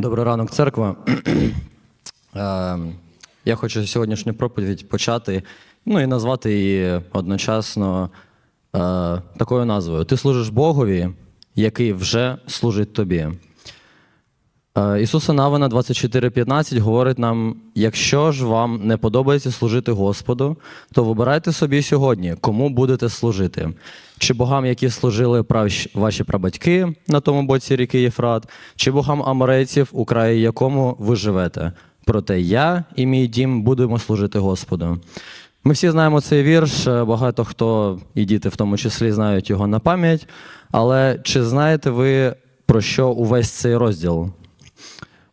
Добрий ранок, церква. Е, Я хочу сьогоднішню проповідь почати ну і назвати її одночасно е, такою назвою: Ти служиш Богові, який вже служить тобі. Ісуса Навина 24,15 говорить нам: якщо ж вам не подобається служити Господу, то вибирайте собі сьогодні, кому будете служити. Чи богам, які служили ваші прабатьки на тому боці ріки Єфрат, чи богам аморейців, у краї якому ви живете. Проте я і мій дім будемо служити Господу. Ми всі знаємо цей вірш, е, багато хто, і діти в тому числі, знають його на пам'ять. Але чи знаєте ви, про що увесь цей розділ?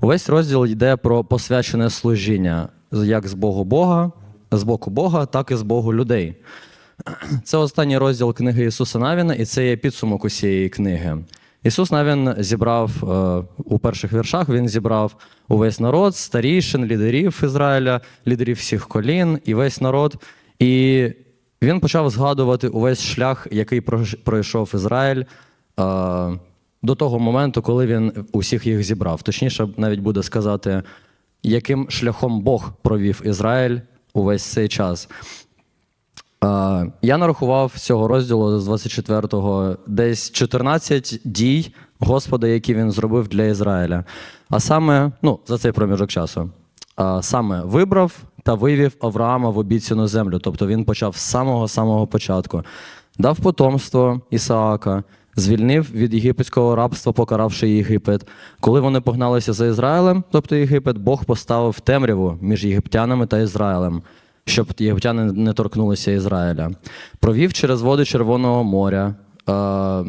Увесь розділ йде про посвячене служіння як з Богу Бога, з боку Бога, так і з Богу людей. Це останній розділ книги Ісуса Навіна, і це є підсумок усієї книги. Ісус Навін зібрав е, у перших віршах, він зібрав увесь народ, старішин, лідерів Ізраїля, лідерів всіх колін і весь народ. І він почав згадувати увесь шлях, який пройшов Ізраїль. Е, до того моменту, коли він усіх їх зібрав. Точніше, навіть буде сказати, яким шляхом Бог провів Ізраїль увесь цей час. Е, Я нарахував цього розділу з 24-го десь 14 дій Господа, які він зробив для Ізраїля. А саме, ну, за цей проміжок часу. А саме вибрав та вивів Авраама в обіцяну землю. Тобто він почав з самого-самого початку. Дав потомство Ісаака, звільнив від єгипетського рабства, покаравши Єгипет. Коли вони погналися за Ізраїлем, тобто Єгипет, Бог поставив темряву між єгиптянами та Ізраїлем щоб єгиптяни не торкнулися Ізраїля. Провів через води Червоного моря, е,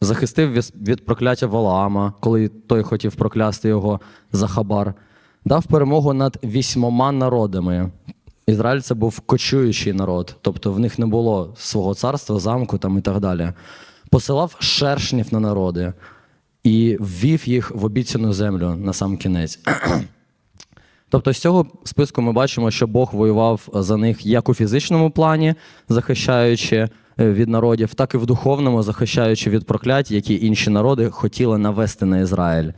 захистив від прокляття Валаама, коли той хотів проклясти його за хабар, дав перемогу над вісьмома народами. Ізраїль це був кочуючий народ, тобто в них не було свого царства, замку там і так далі. Посилав шершнів на народи і ввів їх в обіцяну землю на сам кінець. Тобто з цього списку ми бачимо, що Бог воював за них як у фізичному плані, захищаючи е, від народів, так і в духовному, захищаючи від проклять, які інші народи хотіли навести на Ізраїль.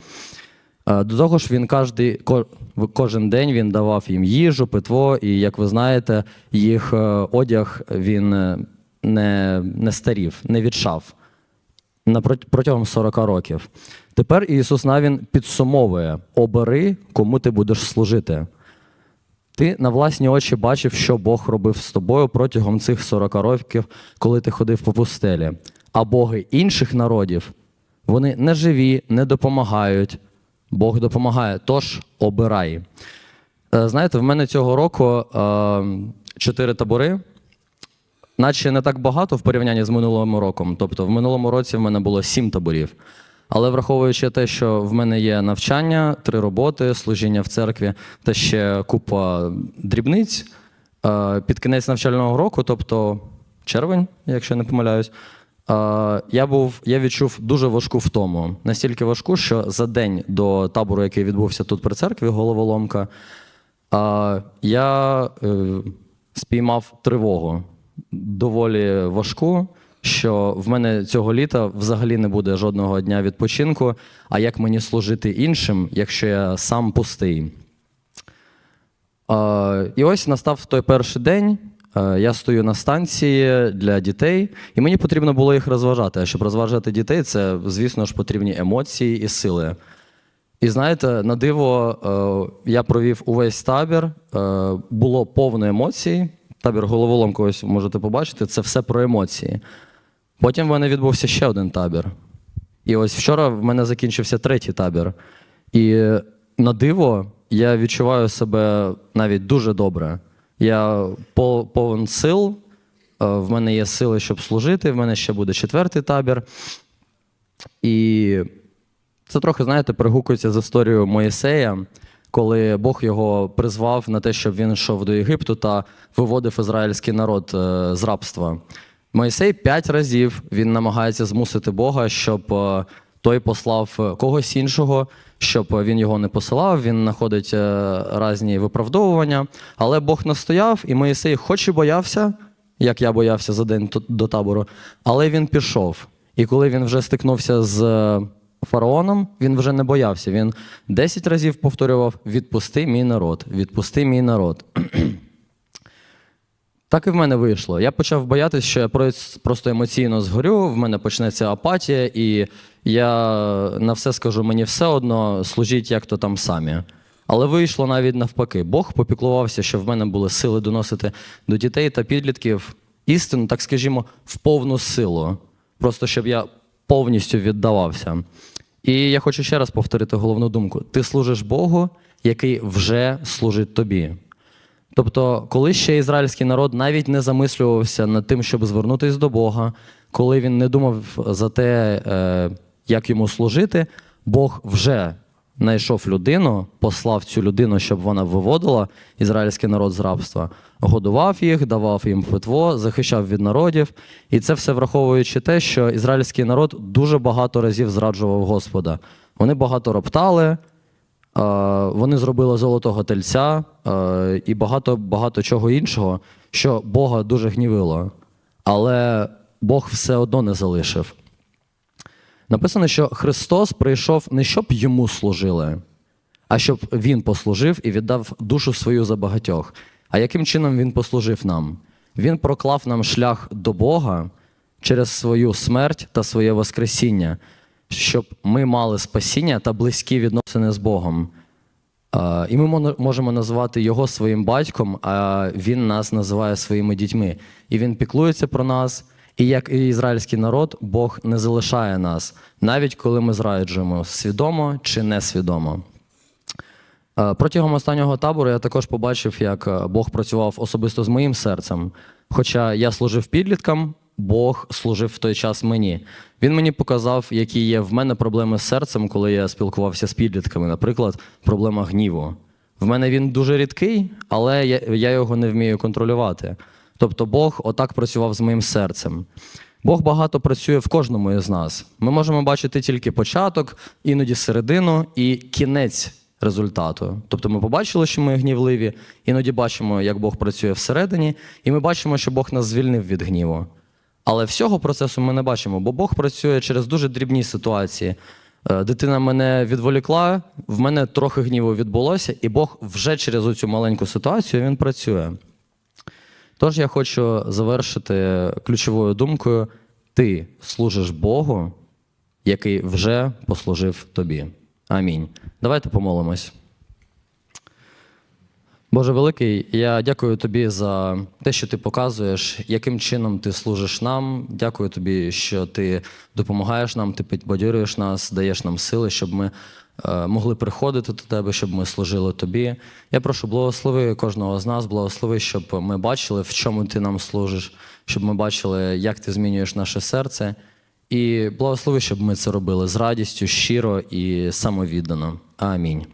Е, До того ж, він кожний, ко- в- кожен день він давав їм їжу, питво, і, як ви знаєте, їх е, одяг він е, не, не старів, не відшав протягом 40 років. Тепер Ісус Навін підсумовує: обери, кому ти будеш служити. Ти на власні очі бачив, що Бог робив з тобою протягом цих 40 років, коли ти ходив по пустелі. А боги інших народів вони не живі, не допомагають. Бог допомагає. Тож обирай. Е, Знаєте, в мене цього року е, чотири табори наче не так багато в порівнянні з минулим роком. Тобто, в минулому році в мене було сім таборів. Але враховуючи те, що в мене є навчання, три роботи, служіння в церкві та ще купа дрібниць, е, під кінець навчального року, тобто червень, якщо не помиляюсь, я був, я відчув дуже важку втому. Настільки важку, що за день до табору, який відбувся тут при церкві, головоломка, я е, спіймав тривогу доволі важку, що в мене цього літа взагалі не буде жодного дня відпочинку. А як мені служити іншим, якщо я сам пустий? І ось настав той перший день. Е, Я стою на станції для дітей, і мені потрібно було їх розважати. А щоб розважати дітей, це, звісно ж, потрібні емоції і сили. І знаєте, на диво, е, я провів увесь табір, е, було повно емоцій. Табір головоломку, ось можете побачити, це все про емоції. Потім в мене відбувся ще один табір. І ось вчора в мене закінчився третій табір. І на диво я відчуваю себе навіть дуже добре. Я повен сил, е, в мене є сили, щоб служити, в мене ще буде четвертий табір. І це трохи, знаєте, перегукується з історією Моїсея, коли Бог його призвав на те, щоб він йшов до Єгипту та виводив ізраїльський народ е, з рабства. Моїсей п'ять разів він намагається змусити Бога, щоб е, той послав е, когось іншого, щоб він його не посилав. Він знаходить е, різні виправдовування. Але Бог настояв, і Моїсей, хоч і боявся, як я боявся за день до табору, але він пішов. І коли він вже стикнувся з е, фараоном, він вже не боявся. Він 10 разів повторював: відпусти мій народ, відпусти мій народ. Так і в мене вийшло. Я почав боятися, що я просто емоційно згорю, в мене почнеться апатія, і я на все скажу, мені все одно, служіть як то там самі. Але вийшло навіть навпаки. Бог попіклувався, щоб в мене були сили доносити до дітей та підлітків істину, так скажімо, в повну силу. Просто щоб я повністю віддавався. І я хочу ще раз повторити головну думку: ти служиш Богу, який вже служить тобі. Тобто, коли ще ізраїльський народ навіть не замислювався над тим, щоб звернутися до Бога, коли він не думав за те, е, як йому служити, Бог вже знайшов людину, послав цю людину, щоб вона виводила ізраїльський народ з рабства, годував їх, давав їм питво, захищав від народів. І це все враховуючи те, що ізраїльський народ дуже багато разів зраджував Господа. Вони багато роптали, Е, Вони зробили золотого тельця е, і багато багато чого іншого, що Бога дуже гнівило. Але Бог все одно не залишив. Написано, що Христос прийшов не щоб йому служили, а щоб Він послужив і віддав душу свою за багатьох. А яким чином Він послужив нам? Він проклав нам шлях до Бога через свою смерть та своє Воскресіння, щоб ми мали спасіння та близькі відносини з Богом. І ми можемо назвати його своїм батьком, а він нас називає своїми дітьми. І він піклується про нас. І як і ізраїльський народ, Бог не залишає нас, навіть коли ми зраджуємо свідомо чи несвідомо. Е, Протягом останнього табору я також побачив, як е, Бог працював особисто з моїм серцем. Хоча я служив підліткам, Бог служив в той час мені. Він мені показав, які є в мене проблеми з серцем, коли я спілкувався з підлітками. Наприклад, проблема гніву. В мене він дуже рідкий, але я, я його не вмію контролювати. Тобто Бог отак працював з моїм серцем. Бог багато працює в кожному із нас. Ми можемо бачити тільки початок, іноді середину і кінець результату. Тобто ми побачили, що ми гнівливі, іноді бачимо, як Бог працює всередині, і ми бачимо, що Бог нас звільнив від гніву. Але всього процесу ми не бачимо, бо Бог працює через дуже дрібні ситуації. Е, Дитина мене відволікла, в мене трохи гніву відбулося, і Бог вже через цю маленьку ситуацію він працює. Тож я хочу завершити ключовою думкою: ти служиш Богу, який вже послужив тобі. Амінь. Давайте помолимось. Боже великий, я дякую тобі за те, що ти показуєш, яким чином ти служиш нам. Дякую тобі, що ти допомагаєш нам, ти підбадьорюєш нас, даєш нам сили, щоб ми могли приходити до тебе, щоб ми служили тобі. Я прошу, благослови кожного з нас, благослови, щоб ми бачили, в чому ти нам служиш, щоб ми бачили, як ти змінюєш наше серце. І благослови, щоб ми це робили з радістю, щиро і самовіддано. Амінь.